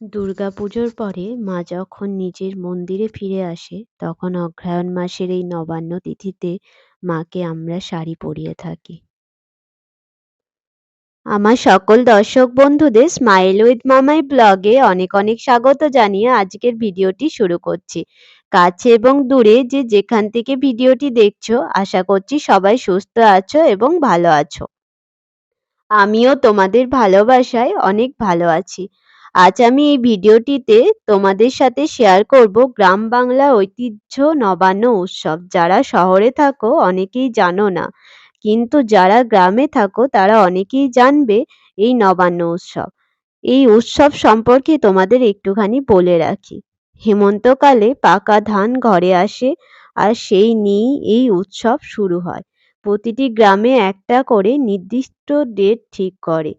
দুর্গাপুজোর পরে মা যখন নিজের মন্দিরে ফিরে আসে, তখন অগ্রহায়ণ মাসের এই নবান্ন তিথিতে মাকে আমরা শাড়ি পরিয়ে থাকি। আমার সকল দর্শক বন্ধুদের স্মাইল উইথ মামাই ব্লগে অনেক অনেক স্বাগত জানিয়ে আজকের ভিডিওটি শুরু করছি। কাছে এবং দূরে যে যেখান থেকে ভিডিওটি দেখছ, আশা করছি সবাই সুস্থ আছো এবং ভালো আছো। আমিও তোমাদের ভালোবাসায় অনেক ভালো আছি। আজ আমি এই ভিডিওটিতে তোমাদের সাথে শেয়ার করব গ্রাম বাংলা ঐতিহ্য নবান্ন উৎসব। যারা শহরে থাকো, অনেকেই জানো না। কিন্তু যারা গ্রামে থাকো, তারা অনেকেই জানবে এই নবান্ন উৎসব। এই উৎসব সম্পর্কে তোমাদের একটুখানি বলে রাখি। হেমন্তকালে পাকা ধান ঘরে আসে আর সেই নিয়েই এই উৎসব শুরু হয়। প্রতিটি গ্রামে একটা করে নির্দিষ্ট ডেট ঠিক করে।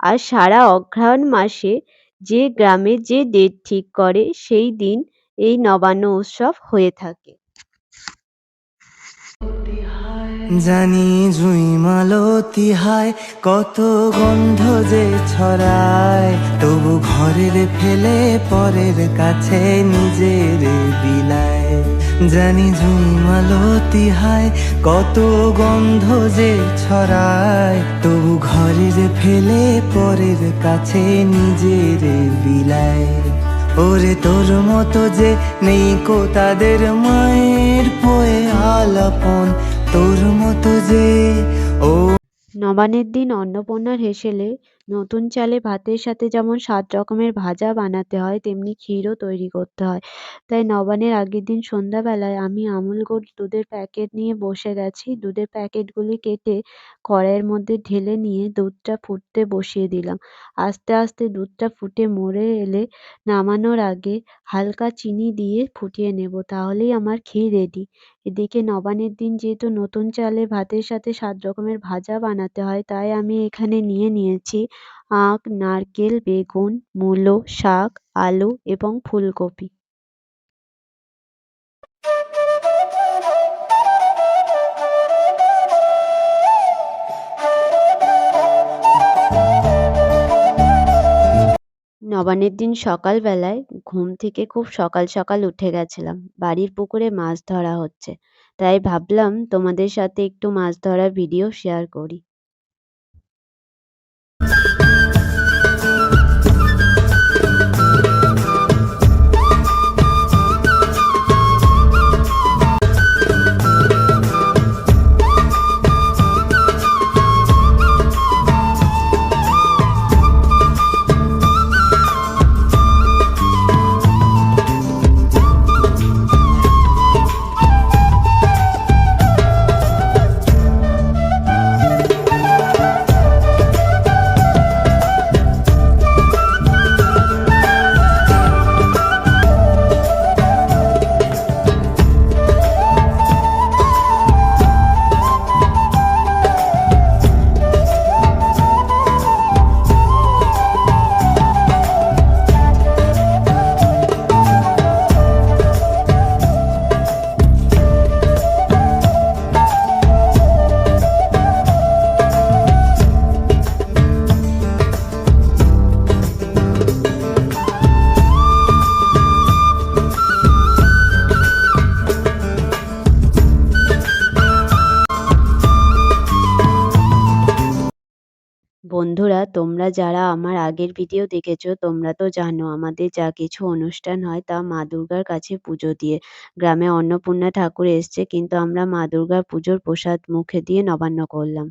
আর সারা অগ্রহায়ণ মাসে যে গ্রামে যে ডেট ঠিক করে, সেই দিন এই নবান্ন উৎসব হয়ে থাকে। জানি জুই মালতি হায়, কত গন্ধ যে ছড়ায়। তবু ঘরের ফেলে পরের কাছে নিজের বিলায়। জানি জুই মালতি হায়, কত গন্ধ যে ছড়ায়। তবু ঘরের ফেলে, পরের কাছে নিজের বিলায়। ওরে তোর মতো যে নেই কো তাদের মায়ের পোয়ে আলাপন, তোর মতো যে ও নবান্নের দিন অন্নপূর্ণার হেসেলে নতুন চালে ভাতের সাথে যেমন সাত রকমের ভাজা বানাতে হয়, তেমনি ক্ষীরও তৈরি করতে হয়। তাই নবান্নের আগের দিন সন্ধ্যাবেলায় আমি আমুল গোল্ড দুধের প্যাকেট নিয়ে বসে গেছি। দুধের প্যাকেটগুলি কেটে কড়াইয়ের মধ্যে ঢেলে নিয়ে দুধটা ফুটতে বসিয়ে দিলাম। আস্তে আস্তে দুধটা ফুটে মরে এলে নামানোর আগে হালকা চিনি দিয়ে ফুটিয়ে নেব, তাহলেই আমার ক্ষীর রেডি এদিকে নবান্নের দিন যেহেতু নতুন চালে ভাতের সাথে সাত রকমের ভাজা বানাতে হয়, তাই আমি এখানে নিয়ে নিয়েছি আখ, নারকেল, বেগুন, মূলো, শাক, আলু এবং ফুলকপি। নবান্নের দিন সকালবেলায় ঘুম থেকে খুব সকাল সকাল উঠে গেছিলাম। বাড়ির পুকুরে মাছ ধরা হচ্ছে। তাই ভাবলাম তোমাদের সাথে একটু মাছ ধরা ভিডিও শেয়ার করি। বন্ধুরা, তোমরা যারা আমার আগের ভিডিও দেখেছ, তোমরা তো জানো আমাদের যা কিছু অনুষ্ঠান হয় তা মা দুর্গার কাছে পুজো দিয়ে। গ্রামে অন্নপূর্ণা ঠাকুর এসছে, কিন্তু আমরা মা দুর্গার পুজোর প্রসাদ মুখে দিয়ে নবান্ন করলাম।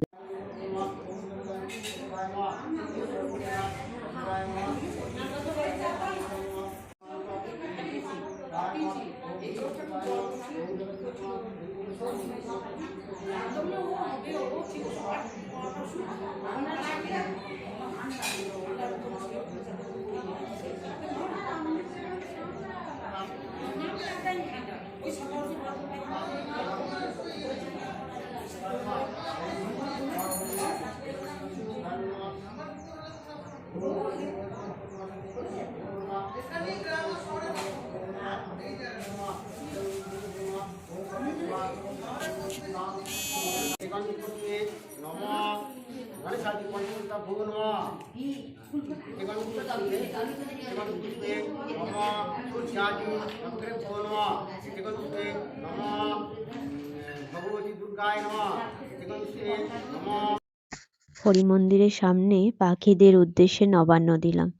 হরি মন্দিরের সামনে পাখিদের উদ্দেশ্যে নবান্ন দিলাম।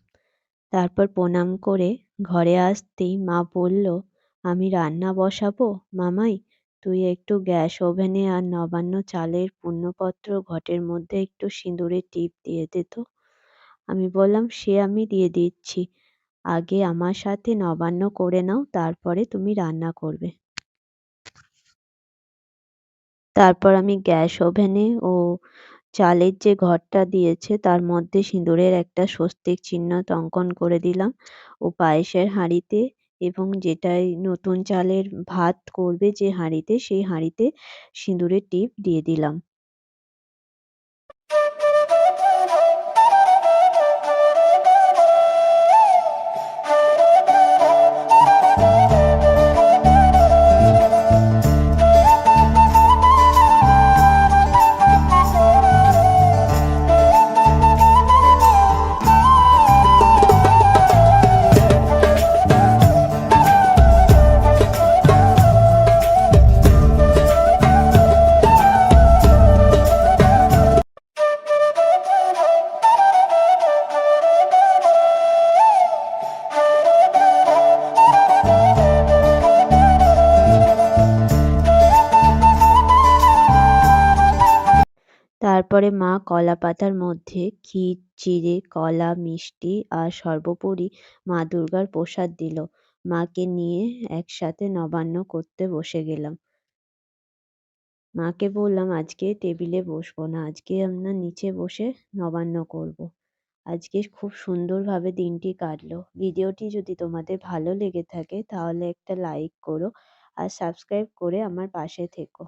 তারপর প্রণাম করে ঘরে আসতেই মা বলল, আমি রান্না বসাবো? মামাই, তুই একটু গ্যাস ওভেনে আর নবান্ন চালের পূর্ণপত্র ঘটের মধ্যে একটু সিঁদুরের টিপ দিয়ে দে তো। আমি বললাম, সে আমি দিয়ে দিচ্ছি। আগে আমার সাথে নবান্ন করে নাও, তারপরে তুমি রান্না করবে। তারপর আমি গ্যাস ওভেনে ও চালের যে ঘরটা দিয়েছে, তার মধ্যে সিঁদুরের একটা স্বস্তিক চিহ্ন অঙ্কন করে দিলাম। ও পায়েসের হাঁড়িতে এবং যেটাই নতুন চালের ভাত করবে যে হাঁড়িতে, সেই হাঁড়িতে সিঁদুরের টিপ দিয়ে দিলাম। তারপরে মা কলা পাতার মধ্যে ক্ষীর, চিড়ে, কলা, মিষ্টি আর সর্বোপরি মা দুর্গার প্রসাদ দিল। মাকে নিয়ে একসাথে নবান্ন করতে বসে গেলাম। মাকে বললাম, আজকে টেবিলে বসবো না, আজকে আমরা নিচে বসে নবান্ন করব। আজকে খুব সুন্দরভাবে দিনটি কাটলো। ভিডিওটি যদি তোমাদের ভালো লেগে থাকে তাহলে একটা লাইক করো আর সাবস্ক্রাইব করে আমার পাশে থেকো।